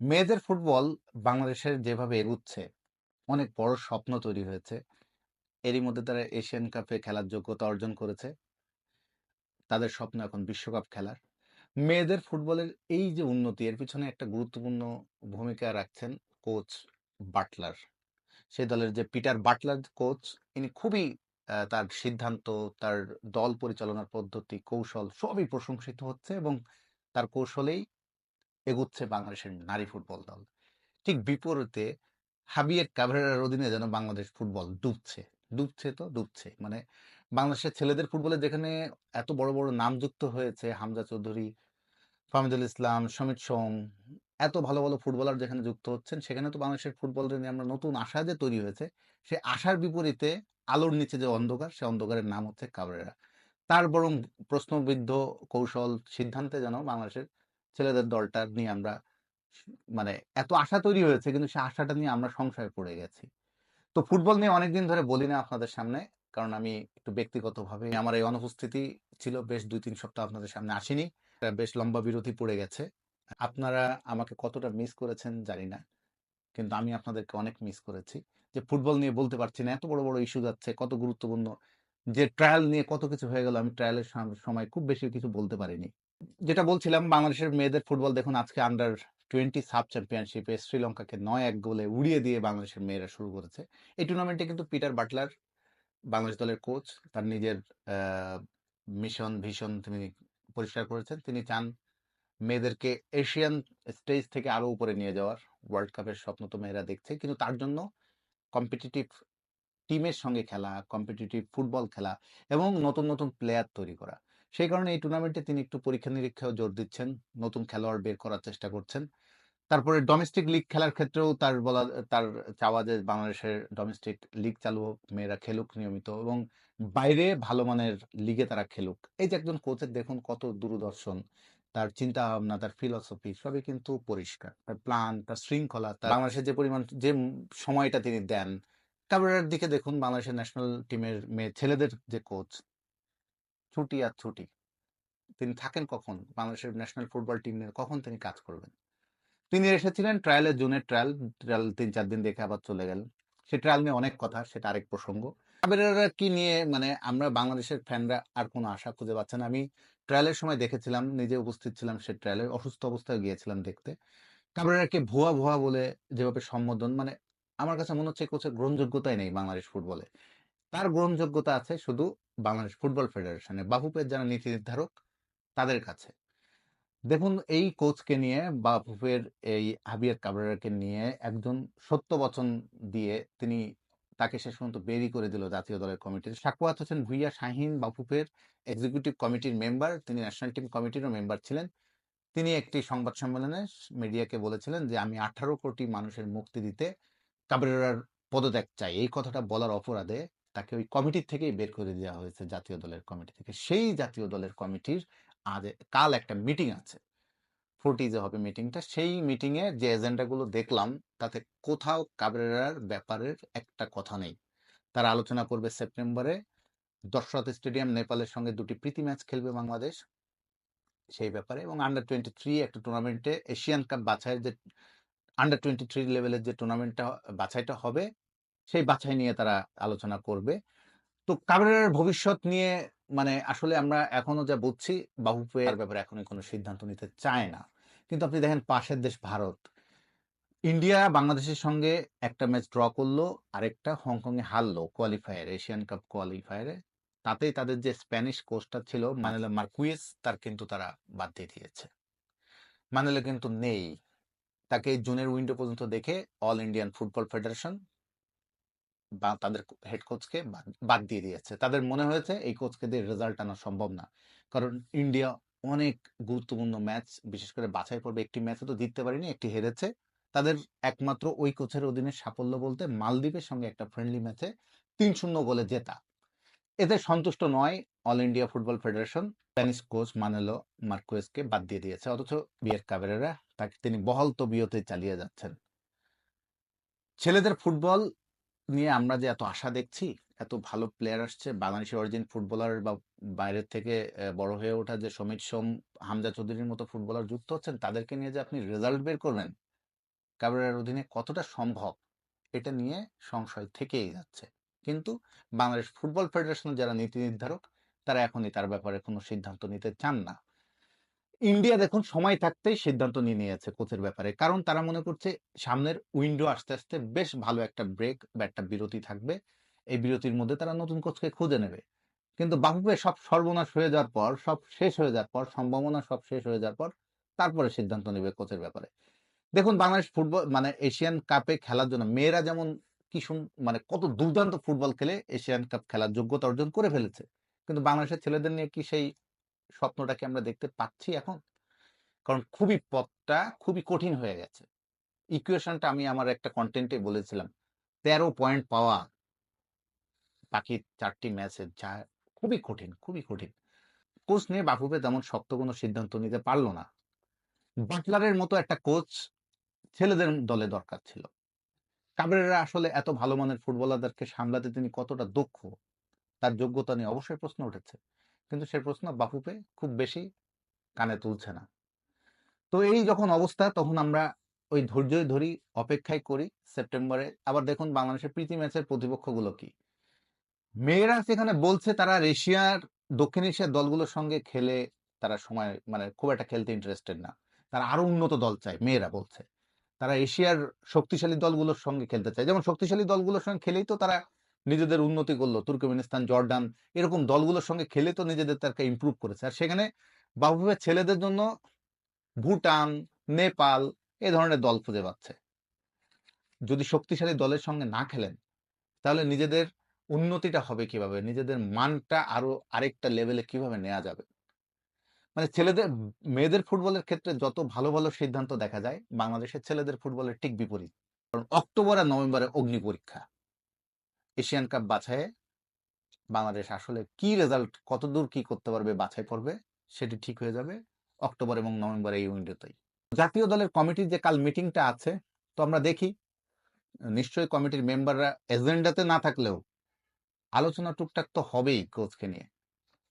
মেয়েদের ফুটবল বাংলাদেশের যেভাবে এগুচ্ছে, অনেক বড় স্বপ্ন তৈরি হয়েছে। এরই মধ্যে তারা এশিয়ান কাপে খেলার যোগ্যতা অর্জন করেছে। তাদের স্বপ্ন এখন বিশ্বকাপ খেলার। মেয়েদের ফুটবলের এই যে উন্নতি এর পিছনে একটা গুরুত্বপূর্ণ ভূমিকা রাখছেন কোচ বাটলার। সেই দলের যে পিটার বাটলার কোচ ইনি খুবই তার সিদ্ধান্ত, তার দল পরিচালনার পদ্ধতি, কৌশল সবই প্রশংসিত হচ্ছে এবং তার কৌশলেই এগুচ্ছে বাংলাদেশের নারী ফুটবল দল। ঠিক বিপরীতে হাবিয়ের কাভারেরার অধীনে যেন বাংলাদেশ ফুটবল ডুবছে। ডুবছে তো ডুবছে। মানে বাংলাদেশের ছেলেদের ফুটবলে যেখানে এত বড়, বড় নাম যুক্ত হয়েছে হামজা চৌধুরী, ফাহমিদুল ইসলাম, সমিত সোম এত ভালো, ভালো ফুটবলার যেখানে যুক্ত হচ্ছেন সেখানে তো বাংলাদেশের ফুটবলকে নিয়ে আমরা নতুন আশা যে তৈরি হয়েছে, সে আশার বিপরীতে আলোর নিচে যে অন্ধকার সে অন্ধকারের নাম হচ্ছে কাভারেরা। তার বরং প্রশ্নবিদ্ধ কৌশল সিদ্ধান্তে যেন বাংলাদেশের ছেলেদের দলটা নিয়ে আমরা মানে এত আশা তৈরি হয়েছে কিন্তু সে আশাটা নিয়ে আমরা সংশয়ে পড়ে গেছি। তো ফুটবল নিয়ে অনেকদিন ধরে বলি না আপনাদের সামনে। কারণ আমি একটু ব্যক্তিগতভাবে আমার এই অনুপস্থিতি ছিল বেশ ২-৩ সপ্তাহ আপনাদের সামনে আসিনি। বেশ লম্বা বিরতি পড়ে গেছে। আপনারা আমাকে কতটা মিস করেছেন জানি না। কিন্তু আমি আপনাদেরকে অনেক মিস করেছি। যে ফুটবল নিয়ে বলতে পারছি না। এত বড়, বড় ইস্যু যাচ্ছে, কত গুরুত্বপূর্ণ যে ট্রায়াল নিয়ে কত কিছু হয়ে গেল আমি ট্রায়ালের সময় খুব বেশি কিছু বলতে পারিনি। যেটা বলছিলাম বাংলাদেশের মেয়েদের ফুটবল দেখুন আজকে আন্ডার 20 সাব চ্যাম্পিয়নশিপে শ্রীলঙ্কাকে ৯-১ গোলে উড়িয়ে দিয়ে বাংলাদেশের মেয়েরা শুরু করেছে। এই টুর্নামেন্টে কিন্তু পিটার বাটলার বাংলাদেশ দলের কোচ তার নিজের মিশন, ভিশন তিনি পরিষ্কার করেছেন। তিনি চান মেয়েদেরকে এশিয়ান স্টেজ থেকে আরও উপরে নিয়ে যাওয়ার। ওয়ার্ল্ড কাপের স্বপ্ন তো মেয়েরা দেখছে। কিন্তু তার জন্য কম্পিটিটিভ টিমের সঙ্গে খেলা, কম্পিটিটিভ ফুটবল খেলা এবং নতুন, নতুন প্লেয়ার তৈরি করা। সেই কারণে এই টুর্নামেন্টে তিনি একটু পরীক্ষা নিরীক্ষাও জোর দিচ্ছেন। নতুন খেলোয়াড় বের করার চেষ্টা করছেন। তারপরে ডোমেস্টিক লিগ খেলার ক্ষেত্রেও তার বলা তার চাওয়া যে বাংলাদেশের ডোমেস্টিক লিগ চালু হোক, মেয়েরা খেলুক নিয়মিত এবং বাইরে ভালো মানের লিগে তারা খেলুক। এই যে একজন কোচের দেখুন কত দূরদর্শন, তার চিন্তাভাবনা, তার ফিলসফি সবই কিন্তু পরিষ্কার। তার প্ল্যান, তার শৃঙ্খলা, তার বাংলাদেশের যে পরিমাণ যে সময়টা তিনি দেন। কাভারেরার দিকে দেখুন বাংলাদেশের ন্যাশনাল টিমের মেয়ে ছেলেদের যে কোচ ছুটি আর ছুটি। তিনি থাকেন কখন? বাংলাদেশের ন্যাশনাল ফুটবল টিম নিয়ে কখন তিনি কাজ করবেন? তিনি এসেছিলেন ট্রায়ালের জুনের ট্রায়াল, ট্রায়াল ৩-৪ দিন দেখে আবার চলে গেলেন। সে ট্রায়াল নিয়ে অনেক কথা, সেটা আরেক প্রসঙ্গ। কাভারেরা কি নিয়ে মানে আমরা বাংলাদেশের ফ্যানরা আর কোনো আশা খুঁজে পাচ্ছে না। আমি ট্রায়ালের সময় দেখেছিলাম, নিজে উপস্থিত ছিলাম সে ট্রায়ালে। অসুস্থ অবস্থায় গিয়েছিলাম দেখতে। কাভারেরাকে ভুয়া, ভুয়া বলে যেভাবে সম্বোধন মানে আমার কাছে মনে হচ্ছে কোচের গ্রহণযোগ্যতাই নেই বাংলাদেশ ফুটবলে। তার গ্রহণযোগ্যতা আছে শুধু বাংলাদেশ ফুটবল ফেডারেশনে। বাফুফের যারা নীতি নির্ধারক তাদের কাছে। দেখুন এই কোচকে নিয়ে বাফুফের এই হাবিয়ার কাভারেরাকে নিয়ে একজন সত্য বচন দিয়ে তিনি তাকে শেষ পর্যন্ত বেরি করে দিল জাতীয় দলের কমিটির। সাখাওয়াত হোসেন ভূঁইয়া শাহীন বাফুফের এক্সিকিউটিভ কমিটির মেম্বার। তিনি ন্যাশনাল টিম কমিটিরও মেম্বার ছিলেন। তিনি একটি সংবাদ সম্মেলনে মিডিয়াকে বলেছিলেন যে, "আমি ১৮ কোটি মানুষের মুক্তি দিতে কাভারেরার পদত্যাগ চাই।" এই কথাটা বলার অপরাধে তাকে ওই কমিটির থেকেই বের করে দেওয়া হয়েছে জাতীয় দলের কমিটি থেকে। সেই জাতীয় দলের কমিটির আজ কাল একটা মিটিং আছে। ফোর্টিজে হবে মিটিংটা। সেই মিটিংয়ে যে এজেন্ডাগুলো দেখলাম তাতে কোথাও কাভারেরার ব্যাপারের একটা কথা নেই। তারা আলোচনা করবে সেপ্টেম্বরে দশরথ স্টেডিয়াম নেপালের সঙ্গে দুটি প্রীতি ম্যাচ খেলবে বাংলাদেশ। সেই ব্যাপারে এবং আন্ডার 23 একটা টুর্নামেন্টে এশিয়ান কাপ বাছাইয়ের যে আন্ডার 23 লেভেলের যে টুর্নামেন্টটা বাছাইটা হবে, সেই বাছাই নিয়ে তারা আলোচনা করবে। তো কাভারেরার ভবিষ্যৎ নিয়ে মানে আসলে আমরা এখনও যা বুঝছি বাফুফে তার ব্যাপারে এখনই কোনো সিদ্ধান্ত নিতে চায় না। কিন্তু আপনি দেখেন পাশের দেশ ভারত। ইন্ডিয়া বাংলাদেশের সঙ্গে একটা ম্যাচ ড্র করল, আরেকটা হংকংয়ে হারলো কোয়ালিফায়ারে, এশিয়ান কাপ কোয়ালিফায়ারে। তাতেই তাদের যে স্প্যানিশ কোচটা ছিল মানুয়েল মার্কুয়েজ তার কিন্তু তারা বাদ দিয়ে দিয়েছে। মানুয়েল কিন্তু নেই। তাকে জুনের উইন্ডো পর্যন্ত দেখে অল ইন্ডিয়ান ফুটবল ফেডারেশন বা তাদের হেড কোচকে বাদ দিয়ে দিয়েছে। তাদের মনে হয়েছে এই কোচকে দিয়ে রেজাল্ট আনা সম্ভব না। কারণ ইন্ডিয়া অনেক গুরুত্বপূর্ণ ম্যাচ বিশেষ করে বাছাই পর্বে একটি ম্যাচও তো জিততে পারেনি, একটি হেরেছে। তাদের একমাত্র ওই কোচের অধীনে সাফল্য বলতে মালদ্বীপের সঙ্গে একটা ফ্রেন্ডলি ম্যাচে ৩-০ গোলে জেতা। এতে সন্তুষ্ট নয় all India football federation Spanish coach Manolo মার্কুয়েজকে বাদ দিয়ে দিয়েছে। অথচ বিয়ের কাভারেরা তাকে তিনি বহল তবিয়তে চালিয়ে যাচ্ছেন। ছেলেদের ফুটবল নিয়ে আমরা যে এত আশা দেখছি, এত ভালো প্লেয়ার আসছে, বাংলাদেশের অরিজিন ফুটবলার বা বাইরের থেকে বড় হয়ে ওঠা যে সমিত সোম, হামজা চৌধুরীর মতো ফুটবলার যুক্ত হচ্ছেন, তাদেরকে নিয়ে যে আপনি রেজাল্ট বের করবেন, কাবরেরার অধীনে কতটা সম্ভব এটা নিয়ে সংশয় থেকেই যাচ্ছে। কিন্তু বাংলাদেশ ফুটবল ফেডারেশনের যারা নীতি নির্ধারক তারা এখনই তার ব্যাপারে কোনো সিদ্ধান্ত নিতে চান না। ইন্ডিয়া দেখুন, সময় থাকতেই সিদ্ধান্ত নিয়ে নিয়েছে কোচের ব্যাপারে। কারণ তারা মনে করছে, সামনের উইন্ডো আস্তে আস্তে বেশ ভালো একটা ব্রেক বা একটা বিরতি থাকবে। এই বিরতির মধ্যে তারা নতুন কোচকে খুঁজে নেবে। কিন্তু বাফুফে সব সর্বনাশ হয়ে যাওয়ার পর, সব শেষ হয়ে যাওয়ার পর, সম্ভাবনা সব শেষ হয়ে যাওয়ার পর, তারপরে সিদ্ধান্ত নেবে কোচের ব্যাপারে। দেখুন, বাংলাদেশ ফুটবল মানে এশিয়ান কাপে খেলার জন্য মেয়েরা যেমন কি মানে কত দুর্দান্ত ফুটবল খেলে এশিয়ান কাপ খেলার যোগ্যতা অর্জন করে ফেলেছে। কিন্তু বাংলাদেশের ছেলেদের নিয়ে কি সেই স্বপ্নটাকে আমরা দেখতে পাচ্ছি এখন। কারণ খুবই পথটা খুবই কঠিন হয়ে গেছে। ইকুয়েশনটা আমি আমার একটা কন্টেন্টে বলেছিলাম, তেরো পয়েন্ট পাওয়া। বাকি চারটি ম্যাচে যা খুবই কঠিন খুবই কঠিন। কোচ নিয়ে বাফুফে তেমন শক্ত কোনো সিদ্ধান্ত নিতে পারল না। বাটলারের মতো একটা কোচ ছেলেদের দলে দরকার ছিল। কাবরেরা আসলে এত ভালো মানের ফুটবলারদেরকে সামলাতে তিনি কতটা দক্ষ, তার যোগ্যতা নিয়ে অবশ্যই প্রশ্ন উঠেছে। কিন্তু সে প্রশ্ন বাফুফে খুব বেশি কানে তুলছে না। তো এই যখন অবস্থা, তখন আমরা ওই ধৈর্যই ধরি অপেক্ষায় করি সেপ্টেম্বরে। আবার দেখুন বাংলাদেশের প্রীতি ম্যাচের প্রতিপক্ষগুলো কি? মেয়েরা সেখানে বলছে তারা এশিয়ার, দক্ষিণ এশিয়ার দলগুলোর সঙ্গে খেলে তারা সময় মানে খুব একটা খেলতে ইন্টারেস্টেড না। তারা আরও উন্নত দল চায়, মেয়েরা বলছে। তারা এশিয়ার শক্তিশালী দলগুলোর সঙ্গে খেলতে চায়। যেমন শক্তিশালী দলগুলোর সঙ্গে খেলেই তো তারা নিজেদের উন্নতি করল, তুর্কমেনিস্তান, জর্ডান, এরকম দলগুলোর সঙ্গে খেলে তো নিজেদের তারকে ইম্প্রুভ করেছে। আর সেখানে বাবুভাবে ছেলেদের জন্য ভুটান, নেপাল এ ধরনের দল খুঁজে পাচ্ছে। যদি শক্তিশালী দলের সঙ্গে না খেলেন, তাহলে নিজেদের উন্নতিটা হবে কীভাবে? নিজেদের মানটা আরও আরেকটা লেভেলে কীভাবে নেওয়া যাবে? মানে ছেলেদের, মেয়েদের ফুটবলের ক্ষেত্রে যত ভালো ভালো সিদ্ধান্ত দেখা যায়, বাংলাদেশের ছেলেদের ফুটবলের ঠিক বিপরীত। কারণ অক্টোবর আর নভেম্বরে অগ্নি পরীক্ষা। এশিয়ান কাপ বাছাইয়ে বাংলাদেশ আসলে কি রেজাল্ট কতদূর কি করতে পারবে, বাছাই পড়বে সেটি ঠিক হয়ে যাবে অক্টোবর এবং নভেম্বর এই উইন্ডোতেই জাতীয় দলের কমিটির যে কাল মিটিংটা আছে, তো আমরা দেখি। নিশ্চয়ই কমিটির মেম্বাররা এজেন্ডাতে না থাকলেও আলোচনা টুকটাক তো হবেই কোচকে নিয়ে।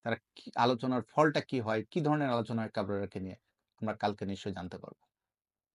তারা কি আলোচনার ফলটা কি হয়, কি ধরনের আলোচনা হয় কাবরেরাকে নিয়ে, আমরা কালকে নিশ্চয়ই জানতে পারব।